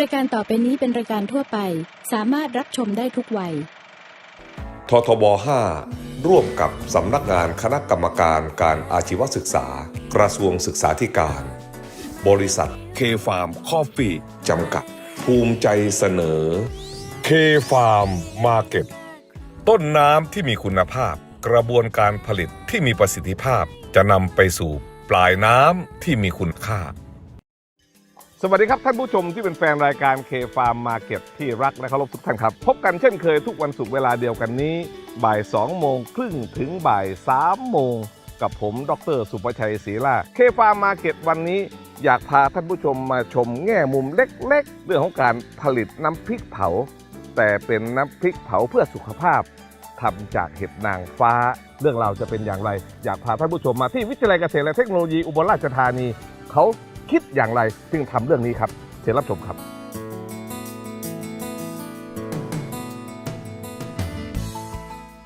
รายการต่อไปนี้เป็นรายการทั่วไป สามารถรับชมได้ทุกวัย ททบ 5 ร่วมกับสำนักงานคณะกรรมการการอาชีวศึกษา กระทรวงศึกษาธิการ บริษัทเคฟาร์มคอฟฟี่จำกัด ภูมิใจเสนอเคฟาร์มมาร์เก็ตต้นน้ำที่มีคุณภาพ กระบวนการผลิตที่มีประสิทธิภาพจะนำไปสู่ปลายน้ำที่มีคุณค่า วัสดีครับท่านผู้ชมที่เป็นแฟนรายการ K Farm Market ที่รักและเคารพทุกท่านครับ พบกันเช่นเคยทุกวันศุกร์เวลาเดียวกันนี้ บ่าย 2 โมงครึ่งถึงบ่าย 3 โมง กับผมดรสุประชัยศรีล่า K Farm Market วันนี้อยากพาท่านผู้ชมมาชมแง่มุมเล็กๆ เรื่องของการผลิตน้ำพริกเผา แต่เป็นน้ำพริกเผาเพื่อสุขภาพทำจากเห็ดนางฟ้า เรื่องราวจะเป็นอย่างไร อยากพาท่านผู้ชมมาที่วิทยาลัยเกษตรและเทคโนโลยีอุบลราชธานีเขา คิดอย่างไรจึงทำเรื่องนี้ครับเชิญรับชมครับ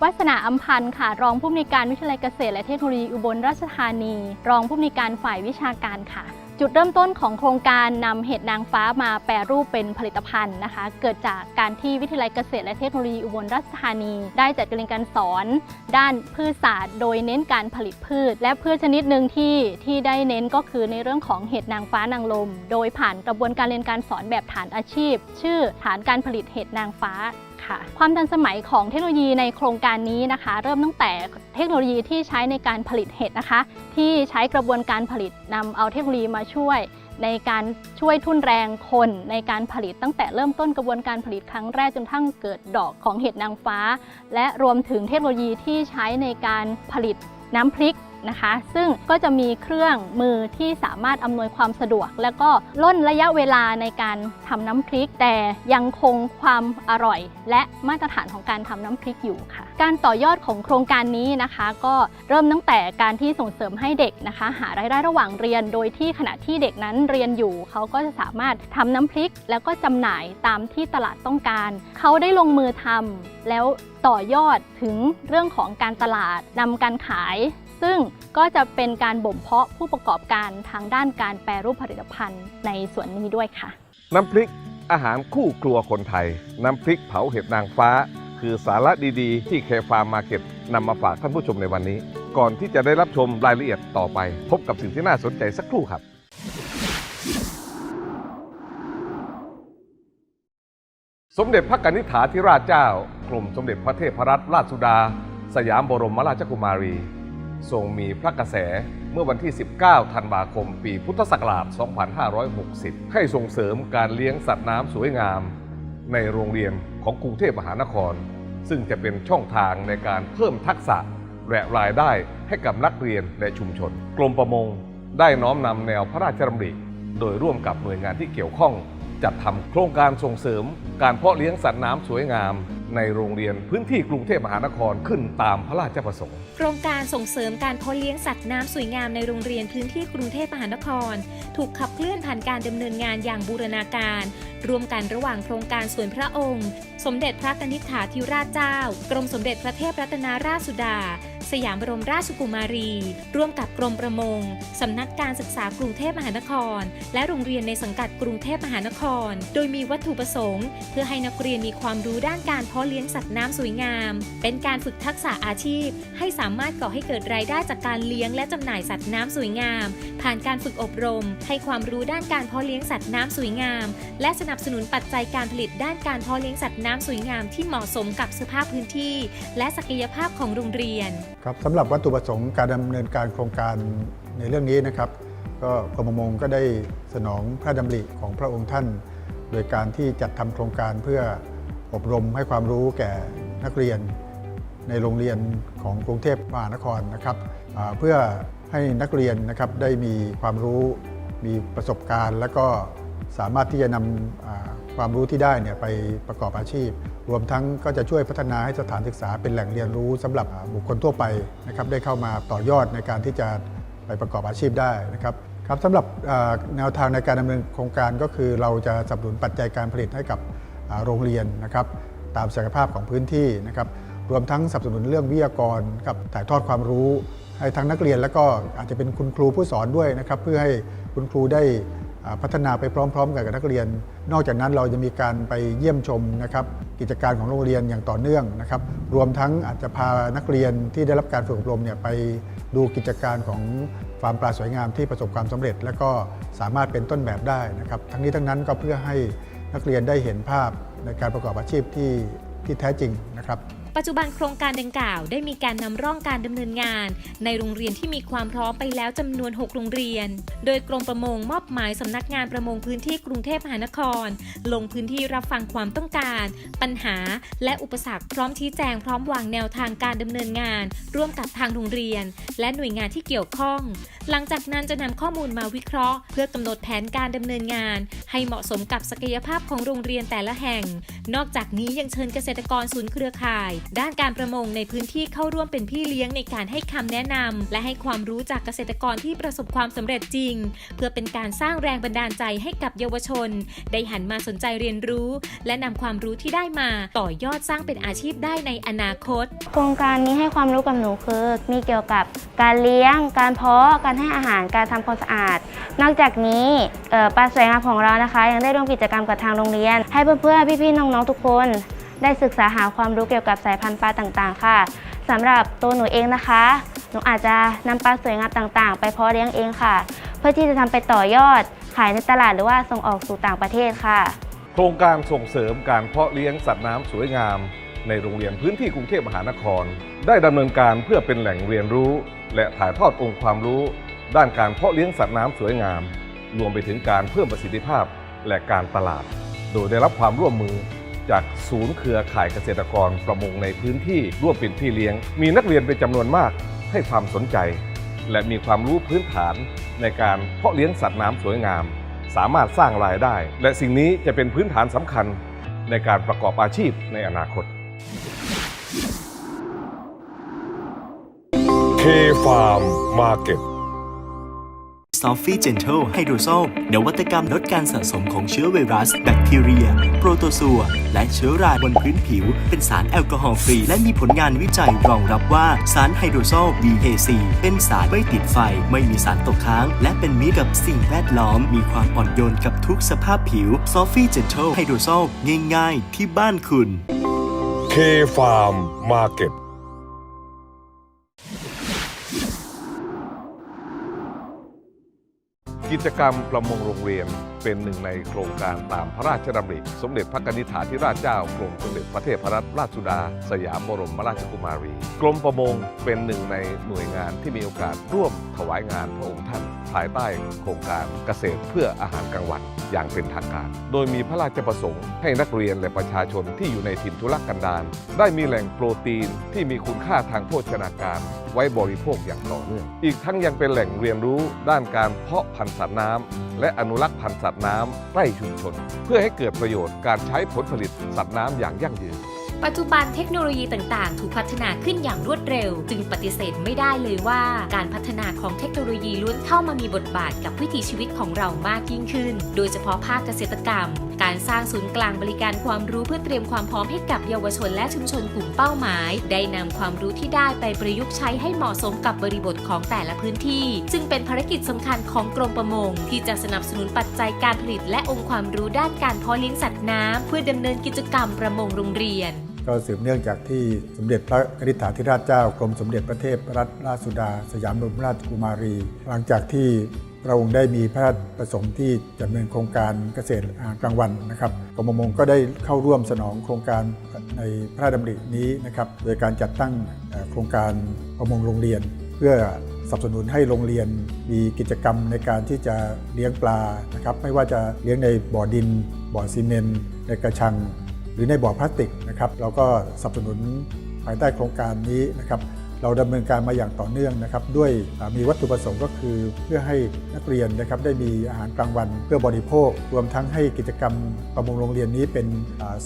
วัฒนาอัมพันธ์ค่ะ รองผู้อำนวยการวิทยาลัยเกษตรและเทคโนโลยีอุบลราชธานี รองผู้อำนวยการฝ่ายวิชาการค่ะ จุดเริ่มต้นของโครงการนำเห็ดนางฟ้ามาแปรรูปเป็นผลิตภัณฑ์นะคะ เกิดจากการที่วิทยาลัยเกษตรและเทคโนโลยีอุบลราชธานี ได้จัดการเรียนการสอน ด้านพืชศาสตร์ โดยเน้นการผลิตพืช และพืชชนิดหนึ่งที่ที่ได้เน้นก็คือในเรื่องของเห็ดนางฟ้านางลม โดยผ่านกระบวนการเรียนการสอนแบบฐานอาชีพ ชื่อฐานการผลิตเห็ดนางฟ้า ค่ะ ความทันสมัยของเทคโนโลยีในโครงการนี้นะคะ เริ่มตั้งแต่เทคโนโลยีที่ใช้ในการผลิตเห็ดนะคะ ที่ใช้กระบวนการผลิตนำเอาเทคโนโลยีมาช่วย ในการช่วยทุ่นแรงคนในการผลิตตั้งแต่เริ่มต้นกระบวนการผลิตครั้งแรกจนทั้งเกิดดอกของเห็ดนางฟ้า และรวมถึงเทคโนโลยีที่ใช้ในการผลิตน้ำพริก นะคะ ซึ่งก็จะมีเครื่องมือที่สามารถอำนวยความสะดวก และก็ล่นระยะเวลาในการทำน้ำพริก แต่ยังคงความอร่อย และมาตรฐานของการทำน้ำพริกอยู่ค่ะ การต่อยอดของโครงการนี้นะคะ ก็เริ่มตั้งแต่การที่ส่งเสริมให้เด็กนะคะ หารายได้ระหว่างเรียน โดยที่ขณะที่เด็กนั้นเรียนอยู่ เขาก็จะสามารถทำน้ำพริก แล้วก็จำหน่ายตามที่ตลาดต้องการ เขาได้ลงมือทำแล้วต่อยอดถึงเรื่องของการตลาดนำการขาย ซึ่งก็จะเป็นการบ่มเพาะผู้ประกอบการทางด้านการแปรรูปผลิตภัณฑ์ในส่วนนี้ด้วยค่ะ น้ำพริกอาหารคู่ครัวคนไทย น้ำพริกเผาเห็ดนางฟ้า คือสาระดีๆ ที่เคฟาร์มมาร์เก็ตนำมาฝากท่านผู้ชมในวันนี้ ก่อนที่จะได้รับชมรายละเอียดต่อไป พบกับสิ่งที่น่าสนใจสักครู่ครับสมเด็จพระกนิษฐาธิราชเจ้ากรมสมเด็จพระเทพรัตนราชสุดา สยามบรมราชกุมารี ทรงมีพระกระแสเมื่อวันที่ 19 ธันวาคม ปีพุทธศักราช 2560 ให้ส่งเสริมการเลี้ยงสัตว์น้ำสวยงาม ในโรงเรียนของกรุงเทพมหานคร ซึ่งจะเป็นช่องทางในการเพิ่มทักษะและรายได้ให้กับนักเรียนและชุมชน กรมประมงได้น้อมนำแนวพระราชดำริ โดยร่วมกับหน่วยงานที่เกี่ยวข้อง จัดทำโครงการส่งเสริม การเพาะเลี้ยงสัตว์น้ำสวยงาม ในโรงเรียนพื้นที่กรุงเทพมหานครขึ้นตามพระราชประสงค์ โครงการส่งเสริมการเพาะเลี้ยงสัตว์น้ำสวยงามในโรงเรียนพื้นที่กรุงเทพมหานคร ถูกขับเคลื่อนผ่านการดำเนินงานอย่างบูรณาการ ร่วมกันระหว่างโครงการส่วนพระองค์ สมเด็จพระนิษฐาธิราชเจ้า กรมสมเด็จพระเทพรัตนราชสุดา สยามบรมราชกุมารี ร่วมกับกรมประมง สำนักการศึกษากรุงเทพมหานคร และโรงเรียนในสังกัดกรุงเทพมหานคร โดยมีวัตถุประสงค์ เพื่อให้นักเรียนมีความรู้ด้านการเพาะเลี้ยงสัตว์น้ำสวยงาม เป็นการฝึกทักษะอาชีพ ให้สามารถก่อให้เกิดรายได้จากการเลี้ยงและจำหน่ายสัตว์น้ำสวยงาม ผ่านการฝึกอบรม ให้ความรู้ด้านการเพาะเลี้ยงสัตว์น้ำสวยงาม และสนับสนุนปัจจัยการผลิตด้านการเพาะเลี้ยงสัตว์น้ำสวยงามที่เหมาะสมกับสภาพพื้นที่ และศักยภาพของโรงเรียนครับสำหรับวัตถุประสงค์การดำเนินการโครงการในเรื่องนี้นะครับ ก็กรมประมงก็ได้สนองพระดำริของพระองค์ท่าน โดยการที่จัดทำโครงการเพื่ออบรมให้ความรู้แก่นักเรียน ในโรงเรียนของกรุงเทพมหานครนะครับเพื่อให้นักเรียนนะครับได้มีความรู้มีประสบการณ์ และก็สามารถที่จะนำอ่าความรู้ที่ได้เนี่ยไปประกอบอาชีพ รวมทั้งก็จะช่วยพัฒนาให้สถานศึกษาเป็นแหล่งเรียนรู้สำหรับบุคคลทั่วไปนะครับได้เข้ามาต่อยอดในการที่จะไปประกอบอาชีพได้นะครับครับสำหรับแนวทางในการดำเนินโครงการก็คือ เราจะสนับสนุนปัจจัยการผลิตให้กับโรงเรียนนะครับตามศักยภาพของพื้นที่นะครับรวมทั้งสนับสนุนเรื่องวิทยากรกับถ่ายทอดความรู้ให้ทั้งนักเรียนแล้วก็อาจจะเป็นคุณครูผู้สอนด้วยนะครับเพื่อให้คุณครูได้ พัฒนาไปพร้อม ๆ กันกับนักเรียน นอกจากนั้นเราจะมีการไปเยี่ยมชมนะครับกิจการของโรงเรียนอย่างต่อเนื่องนะครับรวมทั้งอาจจะพานักเรียนที่ได้รับการฝึกอบรมเนี่ยไปดูกิจการของฟาร์มปลาสวยงามที่ประสบความสำเร็จ และก็สามารถเป็นต้นแบบได้นะครับทั้งนี้ทั้งนั้นก็เพื่อให้นักเรียนได้เห็นภาพในการประกอบอาชีพที่ที่แท้จริงนะครับ ปัจจุบันโครงการดังกล่าวได้มีการนำร่องการดำเนินงาน ในโรงเรียนที่มีความพร้อมไปแล้วจำนวน 6 โรงเรียน โดยกรมประมงมอบหมายสำนักงานประมงพื้นที่กรุงเทพมหานคร ลงพื้นที่รับฟังความต้องการ ปัญหา และอุปสรรคพร้อมชี้แจงพร้อมวางแนวทางการดำเนินงาน ร่วมกับทางโรงเรียน และหน่วยงานที่เกี่ยวข้อง หลังจากนั้นจะนำข้อมูลมาวิเคราะห์ เพื่อกำหนดแผนการดำเนินงาน ให้เหมาะสมกับศักยภาพของโรงเรียนแต่ละแห่ง นอกจากนี้ยังเชิญเกษตรกรศูนย์เครือข่ายด้านการประมงในพื้นที่เข้าร่วมเป็นพี่เลี้ยงในการให้คำแนะนำและให้ความรู้จากเกษตรกรที่ประสบความสำเร็จจริง เพื่อเป็นการสร้างแรงบันดาลใจให้กับเยาวชน ได้หันมาสนใจเรียนรู้ และนำความรู้ที่ได้มาต่อยอดสร้างเป็นอาชีพได้ในอนาคต โครงการนี้ให้ความรู้กับหนูคือมีเกี่ยวกับการเลี้ยง การเพาะ การให้อาหาร การทำความสะอาด นอกจากนี้ปลาสวยงามของเรานะคะ ยังได้ร่วมกิจกรรมกับทางโรงเรียน ให้เพื่อนๆ พี่ๆ น้องๆ ทุกคน ได้ศึกษาหาความรู้เกี่ยวกับสายพันธุ์ปลาต่างๆ ค่ะสำหรับตัวหนูเองนะคะ หนูอาจจะนำปลาสวยงามต่างๆ ไปเพาะเลี้ยงเองค่ะ เพื่อที่จะทำไปต่อยอด ขายในตลาดหรือว่าส่งออกสู่ต่างประเทศค่ะ โครงการส่งเสริมการเพาะเลี้ยงสัตว์น้ำสวยงาม ในโรงเรียนพื้นที่กรุงเทพมหานคร ได้ดำเนินการเพื่อเป็นแหล่งเรียนรู้ และถ่ายทอดองค์ความรู้ ด้านการเพาะเลี้ยงสัตว์น้ำสวยงาม รวมไปถึงการเพิ่มประสิทธิภาพและการตลาด โดยได้รับความร่วมมือ จากศูนย์เครือข่ายเกษตรกรประมงในพื้นที่ร่วมเป็นพี่เลี้ยง มีนักเรียนเป็นจำนวนมากให้ความสนใจ และมีความรู้พื้นฐานในการเพาะเลี้ยงสัตว์น้ำสวยงาม สามารถสร้างรายได้ และสิ่งนี้จะเป็นพื้นฐานสำคัญในการประกอบอาชีพในอนาคต K Farm Market ซอฟฟี่เจนเทลไฮโดรโซลนวัตกรรมลดการสะสมของเชื้อไวรัส แบคทีเรีย โปรโตซัว และเชื้อราบนพื้นผิว เป็นสารแอลกอฮอล์ฟรี และมีผลงานวิจัยรองรับว่าสารไฮโดรโซล BHC เป็นสารไม่ติดไฟ ไม่มีสารตกค้าง และเป็นมิตรกับสิ่งแวดล้อม มีความอ่อนโยนกับทุกสภาพผิวซอฟฟี่เจนเทลไฮโดรโซลง่ายๆ ที่บ้านคุณ K Farm Market กิจกรรมประมงโรงเรียน เป็นหนึ่งในโครงการตามพระราชดำริ สมเด็จพระนิธิถาธิราชเจ้ากรมสมเด็จพระเทพรัตนราชสุดา สยามบรมราชกุมารี กรมประมงเป็นหนึ่งในหน่วยงานที่มีโอกาสร่วมถวายงานพระองค์ท่าน ภายใต้โครงการเกษตรเพื่ออาหารกลางวันอย่างเป็นทางการ โดยมีพระราชประสงค์ให้นักเรียนและประชาชนที่อยู่ในถิ่นทุรกันดารได้มีแหล่งโปรตีนที่มีคุณค่าทางโภชนาการ ไว้บริโภคอย่างต่อเนื่อง อีกทั้งยังเป็นแหล่งเรียนรู้ด้านการเพาะพันธุ์สัตว์น้ำและอนุรักษ์พันธุ์สัตว์ัตว์น้ำใกล้ชุมชน เพื่อให้เกิดประโยชน์การใช้ผลผลิตสัตว์น้ำอย่างยั่งยืน ปัจจุบันเทคโนโลยีต่างๆ ถูกพัฒนาขึ้นอย่างรวดเร็ว จึงปฏิเสธไม่ได้เลยว่า การพัฒนาของเทคโนโลยีล้วนเข้ามามีบทบาทกับวิถีชีวิตของเรามากยิ่งขึ้น โดยเฉพาะภาคเกษตรกรรม การสร้างศูนย์กลางบริการความรู้เพื่อเตรียมความพร้อมให้กับเยาวชนและชุมชนกลุ่มเป้าหมาย ได้นำความรู้ที่ได้ไปประยุกต์ใช้ให้เหมาะสมกับบริบทของแต่ละพื้นที่ จึงเป็นภารกิจสำคัญของกรมประมง ที่จะสนับสนุนปัจจัยการผลิต และองค์ความรู้ด้านการเพาะเลี้ยงสัตว์น้ำเพื่อดำเนินกิจกรรมประมงโรงเรียนก็สืบเนื่องจากที่สมเด็จพระนิธิถาธิราชเจ้ากรมสมเด็จพระเทพรัตนราชสุดา สยามบรมราชกุมารี หลังจากที่ พระองค์ได้มีพระราชประสงค์ที่จะดำเนินโครงการเกษตรกลางวันนะครับกรมประมงก็ได้เข้าร่วมสนองโครงการในพระราชดำรินี้นะครับโดยการจัดตั้งโครงการประมงโรงเรียน เพื่อสนับสนุนให้โรงเรียนมีกิจกรรมในการที่จะเลี้ยงปลานะครับไม่ว่าจะเลี้ยงในบ่อดิน บ่อซีเมนต์ในกระชัง หรือในบ่อพลาสติกนะครับเราก็สนับสนุนภายใต้โครงการนี้นะครับ เราดำเนินการมาอย่างต่อเนื่องนะครับด้วยมีวัตถุประสงค์ก็คือเพื่อให้นักเรียนนะครับได้มีอาหารกลางวันเพื่อบริโภค รวมทั้งให้กิจกรรมประมงโรงเรียนนี้เป็น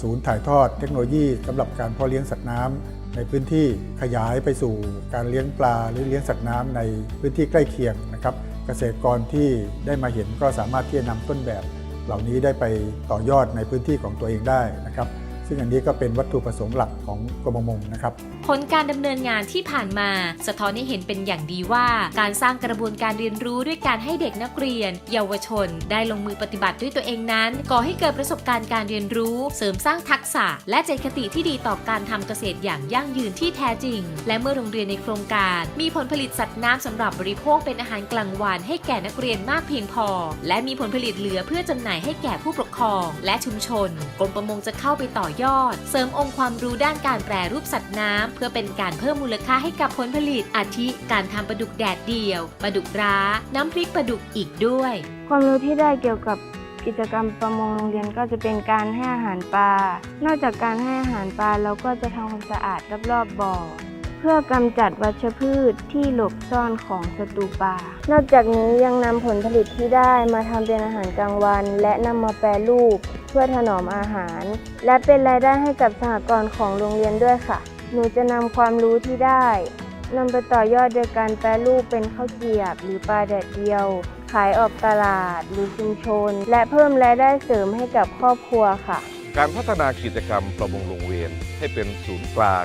ศูนย์ถ่ายทอดเทคโนโลยีสำหรับการเพาะเลี้ยงสัตว์น้ำในพื้นที่ขยายไปสู่การเลี้ยงปลาหรือเลี้ยงสัตว์น้ำในพื้นที่ใกล้เคียงนะครับเกษตรกรที่ได้มาเห็นก็สามารถที่จะนำต้นแบบ เหล่านี้ได้ไปต่อยอดในพื้นที่ของตัวเองได้นะครับ ซึ่งอันนี้ก็เป็นวัตถุประสงค์หลักของกรมประมงนะครับ ผลการดำเนินงานที่ผ่านมา สะท้อนให้เห็นเป็นอย่างดีว่า การสร้างกระบวนการเรียนรู้ด้วยการให้เด็กนักเรียน เยาวชน ได้ลงมือปฏิบัติด้วยตัวเองนั้น ก่อให้เกิดประสบการณ์การเรียนรู้ เสริมสร้างทักษะ และใจคติที่ดีต่อการทำเกษตรอย่างยั่งยืนที่แท้จริง และเมื่อโรงเรียนในโครงการ มีผลผลิตสัตว์น้ำสำหรับบริโภคเป็นอาหารกลางวันให้แก่นักเรียนมากเพียงพอ และมีผลผลิตเหลือเพื่อจำหน่ายให้แก่ผู้ปกครอง และชุมชน กรมประมงจะเข้าไปต่อยอด เสริมองค์ความรู้ด้านการแปรรูปสัตว์น้ำเพื่อเป็นการเพิ่มมูลค่าให้กับผลผลิต อาทิการทำปลาดุกแดดเดียวปลาดุกร้า น้ำพริกปลาดุกอีกด้วย ความรู้ที่ได้เกี่ยวกับกิจกรรมประมงโรงเรียนก็จะเป็นการให้อาหารปลา นอกจากการให้อาหารปลาเราก็จะทำความสะอาดรอบๆบ่อ เพื่อกำจัดวัชพืชที่หลบซ่อนของศัตรูป่านอกจากนี้ยังนำผลผลิตที่ได้มาทำเป็นอาหารกลางวัน และนำมาแปรรูป พื่อถนอมอาหาร และเป็นรายได้ให้กับสหกรณ์ของโรงเรียนด้วยค่ะ หนูจะนำความรู้ที่ได้นำไปต่อยอดโดยการแปรรูปเป็นข้าวเกียบหรือปลาแดดเดียว ขายออกตลาดหรือชุมชน และเพิ่มรายได้เสริมให้กับครอบครัวค่ะ การพัฒนากิจกรรมประมงโรงเรียนให้เป็นศูนย์กลาง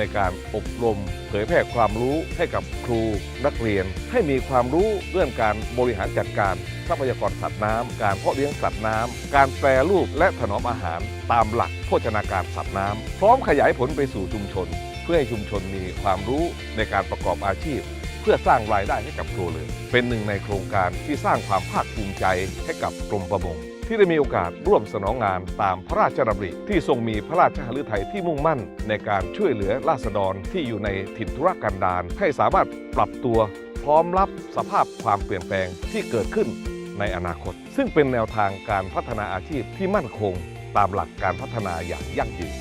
ในการอบรม เผยแพร่ความรู้ให้กับครูนักเรียน ให้มีความรู้เรื่องการบริหารจัดการทรัพยากรสัตว์น้ำการเพาะเลี้ยงสัตว์น้ำการแปรรูปและถนอมอาหารตามหลักโภชนาการสัตว์น้ำพร้อมขยายผลไปสู่ชุมชน เพื่อให้ชุมชนมีความรู้ในการประกอบอาชีพ เพื่อสร้างรายได้ให้กับครัวเรือนเป็นหนึ่งในโครงการที่สร้างความภาคภูมิใจให้กับกรมประมง ที่ได้มีโอกาสร่วมสนองงานตามพระราชดำริที่ทรงมีพระราชหฤทัยที่มุ่งมั่น ในการช่วยเหลือราษฎรที่อยู่ในถิ่นทุรกันดารให้สามารถปรับตัวพร้อมรับสภาพความเปลี่ยนแปลงที่เกิดขึ้นในอนาคต ซึ่งเป็นแนวทางการพัฒนาอาชีพที่มั่นคง ตามหลักการพัฒนาอย่างยั่งยืน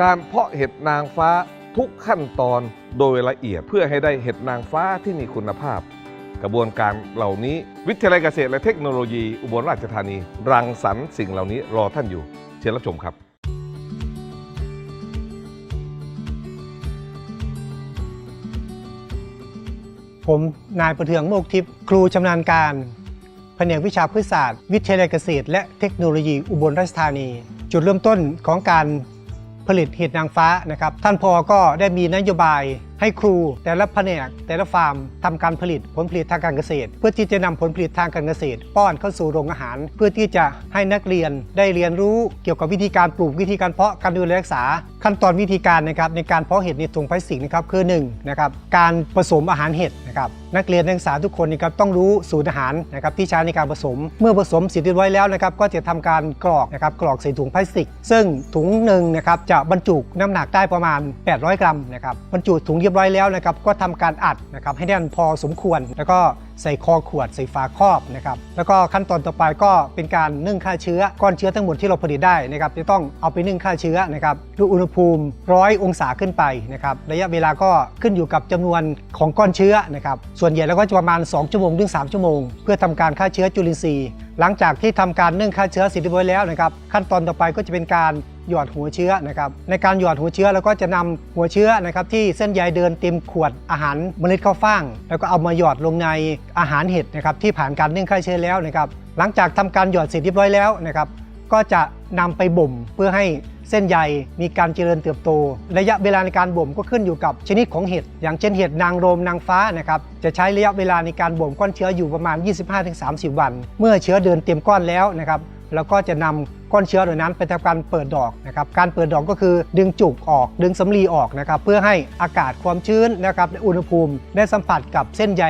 การเพาะเห็ดนางฟ้า ทุกขั้นตอนโดยละเอียดเพื่อให้ได้เห็ดนางฟ้าที่มีคุณภาพ กระบวนการเหล่านี้ วิทยาลัยเกษตรและเทคโนโลยีอุบลราชธานี รังสรรค์สิ่งเหล่านี้รอท่านอยู่ เชิญรับชมครับผมนายประเทืองโมกทิพย์ครูชำนาญการแผนกวิชาพืชศาสตร์ วิทยาลัยเกษตร และเทคโนโลยีอุบลราชธานี จุดเริ่มต้นของการ ผลิตเห็ดนางฟ้านะครับ ท่านพอก็ได้มีนโยบายให้ครูแต่ละแผนกแต่ละฟาร์มทำการผลิตผลผลิตทางการเกษตร เพื่อที่จะนำผลผลิตทางการเกษตร ป้อนเข้าสู่โรงอาหาร เพื่อที่จะให้นักเรียนได้เรียนรู้เกี่ยวกับวิธีการปลูกวิธีการเพาะการดูแลรักษา ขั้นตอนวิธีการนะครับในการเพาะเห็ดในถุงพลาสติกนะครับคือ1นะครับการผสมอาหารเห็ดนะครับนักเรียนนักศึกษาทุกคนนะครับต้องรู้สูตรอาหารนะครับที่ใช้ในการผสม เมื่อผสมเสร็จเรียบร้อยแล้วนะครับก็จะทำการกรอกนะครับกรอกใส่ถุงพลาสติก ซึ่งถุงหนึ่งนะครับจะบรรจุน้ำหนักได้ประมาณ 800 กรัมนะครับบรรจุถุงเรียบร้อยแล้วนะครับก็ทำการอัดนะครับให้แน่นพอสมควรแล้วก็ ใส่คอขวด ใส่ฝาครอบนะครับแล้วก็ขั้นตอนต่อไปก็เป็นการนึ่งฆ่าเชื้อก้อนเชื้อทั้งหมดที่เราผลิตได้นะครับจะต้องเอาไปนึ่งฆ่าเชื้อนะครับด้วยอุณหภูมิร้อยองศาขึ้นไปนะครับระยะเวลาก็ขึ้นอยู่กับจำนวนของก้อนเชื้อนะครับส่วนใหญ่แล้วก็จะประมาณ 2 ชั่วโมงถึง3ชั่วโมง เพื่อทำการฆ่าเชื้อจุลินทรีย์ หลังจากที่ทำการนึ่งฆ่าเชื้อเสร็จเรียบร้อยแล้วนะครับขั้นตอนต่อไปก็จะเป็นการหยอดหัวเชื้อนะครับในการหยอดหัวเชื้อเราก็จะนำหัวเชื้อนะครับที่เส้นใยเดินเต็มขวดอาหารเมล็ดข้าวฟ่าง แล้วก็เอามาหยอดลงในอาหารเห็ดนะครับที่ผ่านการนึ่งฆ่าเชื้อแล้วนะครับหลังจากทำการหยอดเสร็จเรียบร้อยแล้วนะครับ ก็จะนำไปบ่มเพื่อให้เส้นใยมีการเจริญเติบโต ระยะเวลาในการบ่มก็ขึ้นอยู่กับชนิดของเห็ด อย่างเช่นเห็ดนางรมนางฟ้านะครับ จะใช้ระยะเวลาในการบ่มก้อนเชื้ออยู่ประมาณ 25-30 วัน เมื่อเชื้อเดินเต็มก้อนแล้วนะครับเราก็จะนำก้อนเชื้อเหล่านั้นไปทำการเปิดดอกนะครับ การเปิดดอกก็คือดึงจุกออก ดึงสำลีออกนะครับ เพื่อให้อากาศความชื้นนะครับและอุณหภูมิได้สัมผัสกับเส้นใย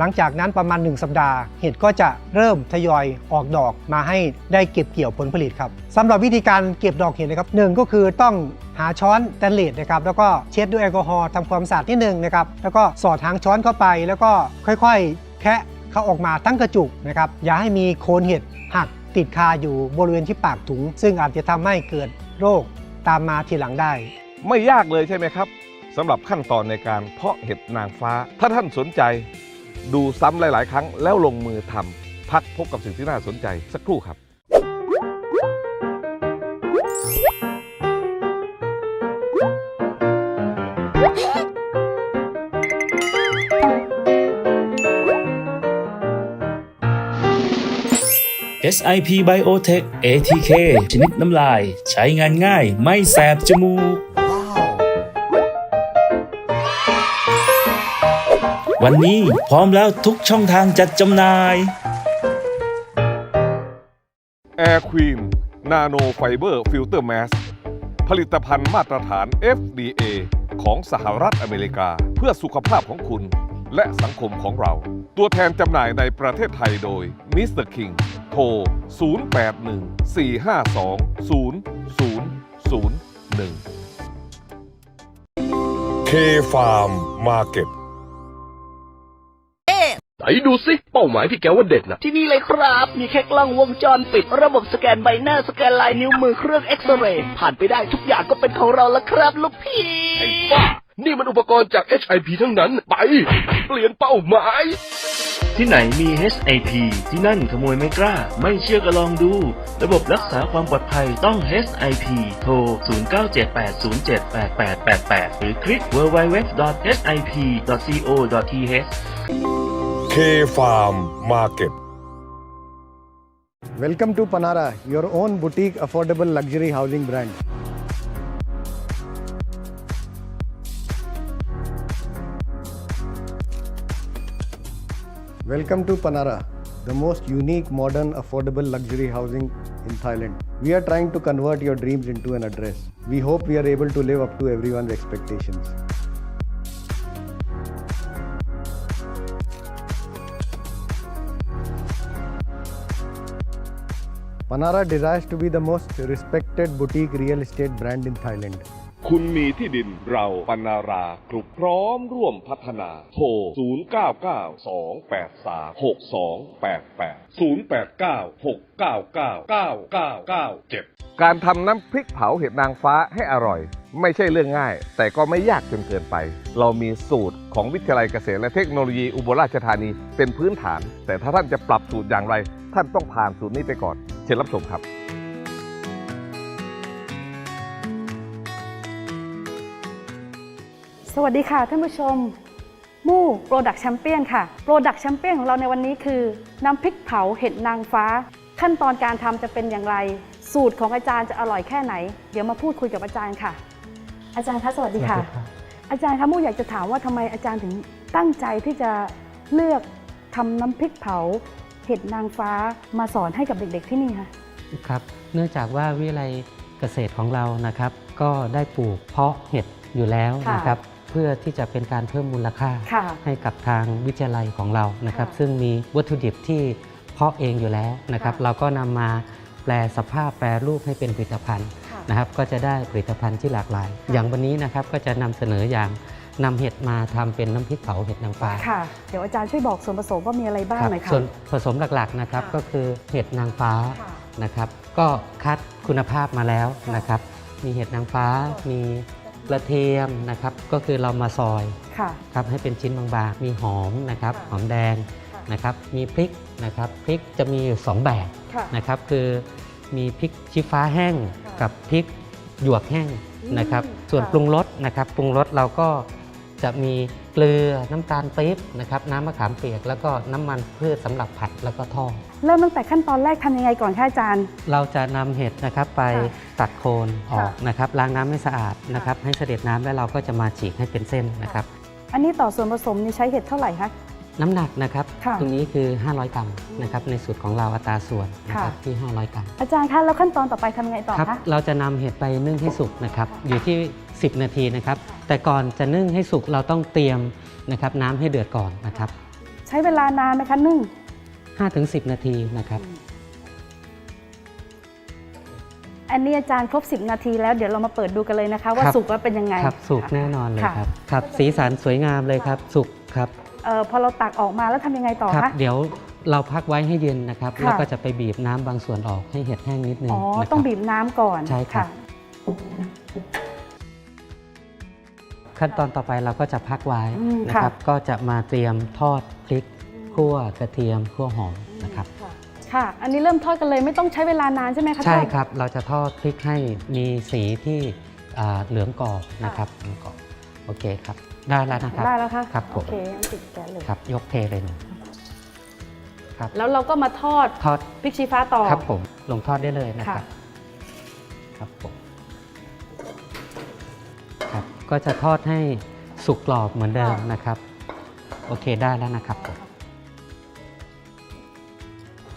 หลังจากนั้นประมาณ 1 สัปดาห์ เห็ดก็จะเริ่มทยอยออกดอกมาให้ได้เก็บเกี่ยวผลผลิตครับสำหรับวิธีการเก็บดอกเห็ดนะครับหนึ่งก็คือต้องหาช้อนแตนเลสนะครับแล้วก็เช็ดด้วยแอลกอฮอล์ทำความสะอาดนิดนึงนะครับแล้วก็สอดหางช้อนเข้าไป แล้วก็ค่อยๆ แคะเขาออกมาทั้งกระจุกนะครับอย่าให้มีโคนเห็ดหักติดคาอยู่บริเวณที่ปากถุง ซึ่งอาจจะทำให้เกิดโรคตามมาทีหลังได้ ไม่ยากเลยใช่ไหมครับสำหรับขั้นตอนในการเพาะเห็ดนางฟ้า ถ้าท่านสนใจ ดูซ้ำหลาย ๆ ครั้งแล้วลงมือทำพักพบกับสิ่งที่น่าสนใจสักครู่ครับ SIP Biotech ATK ชนิดน้ำลาย ใช้งานง่ายไม่แสบจมูก วันนี้พร้อมแล้วทุกช่องทางจัดจำหน่าย Air Queen Nano Fiber Filter Mask ผลิตภัณฑ์มาตรฐาน FDA ของสหรัฐอเมริกา เพื่อสุขภาพของคุณและสังคมของเรา ตัวแทนจำหน่ายในประเทศไทยโดย Mr. King โทร 0814520001 K Farm Market ไหนดูสิเป้าหมายที่แกว่าเด็ดนะที่นี่เลยครับ มีแค่กล้องวงจรปิด ระบบสแกนใบหน้าสแกนลายนิ้วมือเครื่องเอ็กซเรย์ผ่านไปได้ทุกอย่างก็เป็นของเราแล้วครับลูกพี่ไอ้บ้านี่มันอุปกรณ์จาก HIP ทั้งนั้น ไป เปลี่ยนเป้าหมาย ที่ไหนมี HIP ที่นั่นขโมยไม่กล้า ไม่เชื่อก็ลองดู ระบบรักษาความปลอดภัยต้อง HIP โทร 0978078888 หรือคลิก www.hip.co.th K Farm Market Welcome to Panara, your own boutique affordable luxury housing brand. Welcome to Panara, the most unique, modern, affordable luxury housing in Thailand. We are trying to convert your dreams into an address. We hope we are able to live up to everyone's expectations. Panara desires to be the most respected boutique real estate brand in Thailand. คุณมีที่ดินเราปนาราคลุกพร้อมร่วมพัฒนาโทร 0992836288 0896999997 การทำน้ำพริกเผาเห็ดนางฟ้าให้อร่อย ไม่ใช่เรื่องง่าย แต่ก็ไม่ยากจนเกินไป เรามีสูตรของวิทยาลัยเกษตรและเทคโนโลยีอุบลราชธานีเป็นพื้นฐาน แต่ถ้าท่านจะปรับสูตรอย่างไร ท่านต้องผ่านสูตรนี้ไปก่อน เชิญรับชมครับ สวัสดีค่ะท่านผู้ชม มู่โปรดักแชมเปี้ยนค่ะ โปรดักแชมเปี้ยนของเราในวันนี้คือ น้ำพริกเผาเห็ดนางฟ้า ขั้นตอนการทำจะเป็นอย่างไร สูตรของอาจารย์จะอร่อยแค่ไหน เดี๋ยวมาพูดคุยกับอาจารย์ค่ะ อาจารย์คะสวัสดีค่ะ อาจารย์คะมู่อยากจะถามว่าทำไมอาจารย์ถึงตั้งใจที่จะเลือกทำน้ำพริกเผาเห็ดนางฟ้ามาสอนให้กับเด็กๆที่นี่คะครับเนื่องจากว่าวิทยาลัยเกษตรของเรานะครับ ก็ได้ปลูกเพาะเห็ดอยู่แล้วค่ะนะครับ เพื่อที่จะเป็นการเพิ่มมูลค่าค่ะให้กับทางวิทยาลัยของเรานะครับค่ะซึ่งมีวัตถุดิบที่เพาะเองอยู่แล้วนะครับค่ะเราก็นำมาแปลสภาพแปรรูปให้เป็นผลิตภัณฑ์ค่ะนะครับ ก็จะได้ผลิตภัณฑ์ที่หลากหลาย อย่างวันนี้นะครับก็จะนำเสนออย่างนำเห็ดมาทำเป็นน้ำพริกเผาเห็ดนางฟ้าค่ะ เดี๋ยวอาจารย์ช่วยบอกส่วนผสมว่ามีอะไรบ้างครับหน่อยค่ะส่วนผสมหลักๆนะครับค่ะก็คือเห็ดนางฟ้าค่ะนะครับ ก็คัดคุณภาพมาแล้วนะครับ มีเห็ดนางฟ้ามี กระเทียมนะครับก็คือเรามาซอยค่ะ ครับให้เป็นชิ้นบางๆ มีหอมนะครับค่ะหอมแดงค่ะ นะครับมีพริกนะครับพริกจะมีอยู่สองแบบค่ะ นะครับคือมีพริกชี้ฟ้าแห้งค่ะกับพริกหยวกแห้งนะครับส่วนค่ะ ปรุงรสนะครับปรุงรสเราก็ จะมีเกลือน้ำตาลปี๊บนะครับน้ำมะขามเปียก แล้วก็น้ำมันพืชสำหรับผัดแล้วก็ทอดเริ่มตั้งแต่ขั้นตอนแรกทำยังไงก่อนคะอาจารย์ เราจะนำเห็ดนะครับไปค่ะตัดโคนออกค่ะนะครับล้างน้ำให้สะอาดนะครับให้เสด็จน้ำแล้วเราก็จะมาฉีกให้เป็นเส้นนะครับ อันนี้ต่อส่วนผสมนี่ใช้เห็ดเท่าไหร่คะ น้ำหนักนะครับ ค่ะ ตรงนี้คือ 500 กรัมนะครับในสูตรของเราอัตราส่วนนะครับค่ะที่ 500 กรัมอาจารย์คะแล้วขั้นตอนต่อไปทำยังไงต่อครับคะ เราจะนำเห็ดไปนึ่งให้สุกนะครับอยู่ที่ 10 นาทีนะครับ แต่ก่อนจะนึ่งให้สุกเราต้องเตรียมนะครับน้ำให้เดือดก่อนนะครับ ใช้เวลานานไหมคะนึ่ง 5-10 นาทีนะครับ อันนี้อาจารย์ครบ 10 นาทีแล้วเดี๋ยวเรามาเปิดดูกันเลยนะคะ ว่าครับ สุกแล้วเป็นยังไงครับสุกแน่นอนเลยค่ะครับครับสีสันสวยงามเลยครับ สุกครับเอ่อพอเราตักออกมาแล้วทำยังไงต่อครับคะ เดี๋ยวเราพักไว้ให้เย็นนะครับค่ะ แล้วก็จะไปบีบน้ำบางส่วนออกให้เห็ดแห้งนิดนึงอ๋อ นะครับต้องบีบน้ำก่อนใช่ครับ ขั้นตอนต่อไปเราก็จะพักไว้อืมนะค่ะ ครับ ก็จะมาเตรียมทอดพริกคั่วกระเทียมคั่วหอมนะครับ ค่ะ อันนี้เริ่มทอดกันเลยไม่ต้องใช้เวลานานใช่ไหมคะใช่ท่านครับ เราจะทอดพริกให้มีสีที่อ่าเหลืองกรอบนะครับเหลืองกรอบโอเคครับ ได้แล้วนะครับ ได้แล้วค่ะครับผโอมเคงั้นติดแก๊สเลย ครับ ยกเทเลยนะคครับ แล้วเราก็มาทอดทอดพริกชี้ฟ้าต่อ ครับผม ลงทอดได้เลยนะคค่ะรับ ครับผมครับ ก็จะทอดให้สุกกรอบเหมือนเดิมนะครับ โอเคได้แล้วนะครับผม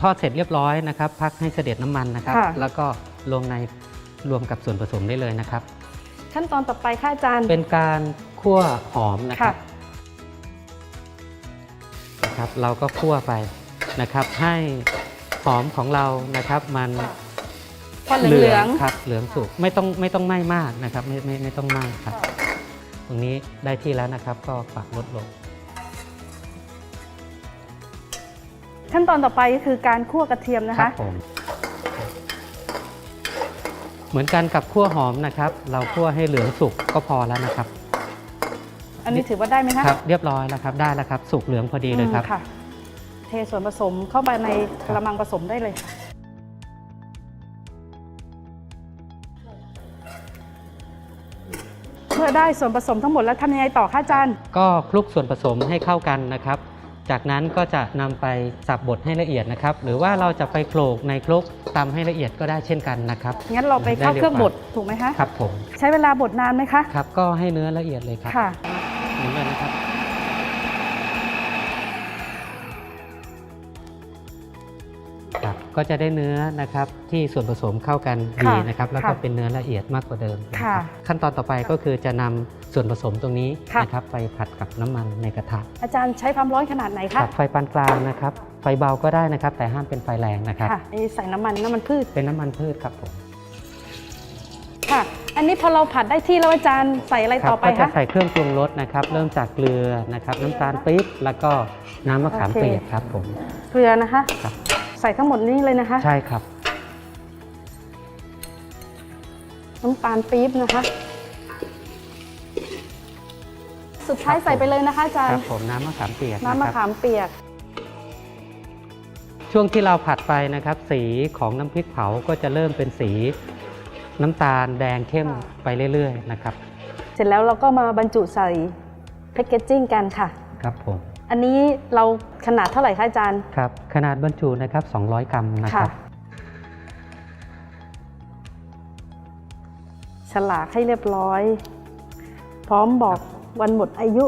ทอดเสร็จเรียบร้อยนะครับ พักให้เสด็จน้ำมันนะครับ ค่ะ แล้วก็ลงในรวมกับส่วนผสมได้เลยนะครับ ขั้นตอนต่อไปค่ะอาจารย์ เป็นการคั่วหอมนะคค่ะรับนะครับ เราก็คั่วไปนะครับ ให้หอมของเรานะครับ มันพอเหลืองๆ ครับเหลืองสุกไม่ต้องไม่ต้องไหม้มากนะครับ ไม่ไม่ไม่ต้องไหม้ครับ ตรงนี้ได้ที่แล้วนะครับ ก็ฝากลดลง ขั้นตอนต่อไปก็คือการคั่วกระเทียมนะครัคะ บผม เหมือนกันกับคั่วหอมนะครับ เราคั่วให้เหลืองสุกก็พอแล้วนะครับ อันนี้ถือว่าได้ไหมคะครับ เรียบร้อยแล้วครับได้แล้วครับ สุกเหลืองพอดีเลยครับ อืมค่ะ เทส่วนผสมเข้าไปในกระมังผสมได้เลยค่ะ ได้ส่วนผสมทั้งหมดแล้วทำยังไงต่อคะอาจารย์ ก็คลุกส่วนผสมให้เข้ากันนะครับ จากนั้นก็จะนำไปสับบดให้ละเอียดนะครับ หรือว่าเราจะไปโขลกในคลุกตำให้ละเอียดก็ได้เช่นกันนะครับงั้นเราไปเข้าเครื่องบดถูกไหมคะ ครับผม ใช้เวลาบดนานไหมคะ ครับก็ให้เนื้อละเอียดเลยครับค่ะหมุนเลยนะครับ ก็จะได้เนื้อนะครับที่ส่วนผสมเข้ากันดีค่ะนะครับแล้วก็ค่ะเป็นเนื้อละเอียดมากกว่าเดิมนะค่ะครับขั้นตอนต่อไปก็คือจะนำส่วนผสมตรงนี้ค่ะ นะครับไปผัดกับน้ำมันในกระทะอาจารย์ใช้ความร้อนขนาดไหนคคะรับไฟปานกลางนะครับ ไฟเบาก็ได้นะครับ แต่ห้ามเป็นไฟแรงนะครับ ค่ะนี่ใส่น้ำมันน้ำมันพืช เป็นน้ำมันพืชครับผมค่ะ อันนี้พอเราผัดได้ที่แล้วอาจารย์ใส่อะไรครัต่อไปก็จะคะ ใส่เครื่องปรุงรสนะครับ เริ่มจากเกลือนะครับ น้ำตาลปี๊บแล้วก็น้ำมะขามโอเค เปียกครับผม เกลือนะคะ ครับ ใส่ทั้งหมดนี้เลยนะคะ ใช่ครับ น้ำตาลปี๊บนะคะ สุดท้ายใส่ไปเลยนะคะอาจารคย์รับผมน้ำมะขามเปียกน้ำมะนะครับขามเปียก ช่วงที่เราผัดไปนะครับ สีของน้ำพริกเผาก็จะเริ่มเป็นสีน้ำตาลแดงเข้มไปเรื่อยๆนะครับ เสร็จแล้วเราก็มาบรรจุใส่แพคเกจจิ้งกันค่ะ ครับผม อันนี้เราขนาดเท่าไหร่คะอาจารย์ ครับ ขนาดบรรจุนะครับ 200 กรัมนะคค่ะรับ ฉลากให้เรียบร้อย พร้อมบอกวันหมดอายุ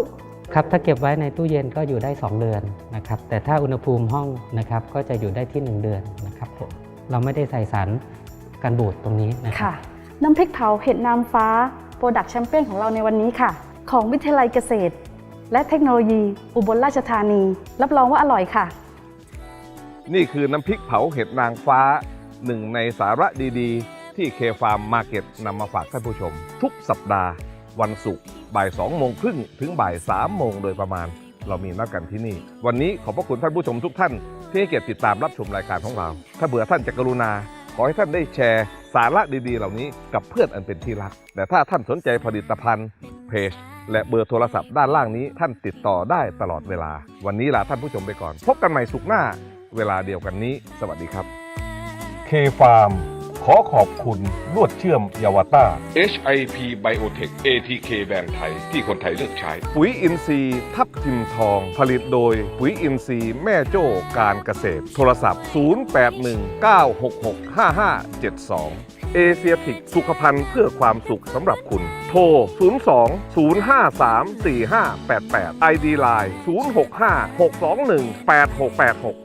ครับถ้าเก็บไว้ในตู้เย็นก็อยู่ได้ 2 เดือนนะครับ แต่ถ้าอุณหภูมิห้องนะครับ ก็จะอยู่ได้ที่ 1 เดือนนะครับผมเราไม่ได้ใส่สารกันบูดตรงนี้นะครับค่ะ น้ำพริกเผาเห็ดนางฟ้าโปรดักต์แชมเปี้ยนของเราในวันนี้ค่ะ ของวิทยาลัยเกษตร และเทคโนโลยี อุบลราชธานี รับรองว่าอร่อยค่ะ นี่คือน้ำพริกเผาเห็ดนางฟ้าหนึ่งในสาระดีๆ ที่เคฟาร์มมาร์เก็ตนำมาฝากท่านผู้ชม ทุกสัปดาห์ วันศุกร์บ่าย2โมงครึ่งถึงบ่าย3โมงโดยประมาณ เรามีนัดกันที่นี่ วันนี้ขอบพระคุณท่านผู้ชมทุกท่าน ที่ให้เกียรติติดตามรับชมรายการของเรา ถ้าเบื่อท่านจะกรุณา ขอให้ท่านได้แชร์สาระดีๆ เหล่านี้กับเพื่อนอันเป็นที่รัก แต่ถ้าท่านสนใจผลิตภัณฑ์เพจ และเบอร์โทรศัพท์ด้านล่างนี้ท่านติดต่อได้ตลอดเวลา วันนี้ลาท่านผู้ชมไปก่อน พบกันใหม่สุขหน้า เวลาเดียวกันนี้ สวัสดีครับเคฟาร์มขอขอบคุณลวดเชื่อมยาวต้า HIP Biotech ATK แบรนด์ไทย ที่คนไทยเลือกใช้ ปุ๋ยอินทรีย์ทับทิมทองผลิตโดย ปุ๋ยอินทรีย์แม่โจ้การเกษตร โทรศัพท์ 0819665572 เอเชียติกสุขภัณฑ์เพื่อความสุขสำหรับคุณ โทร 02 053 4588 ID Line 065 621 8686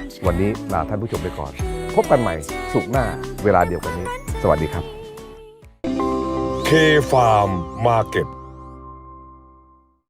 วันนี้ลาท่านผู้ชมไปก่อน พบกันใหม่สุขหน้าเวลาเดียวกันนี้ สวัสดีครับ K Farm Market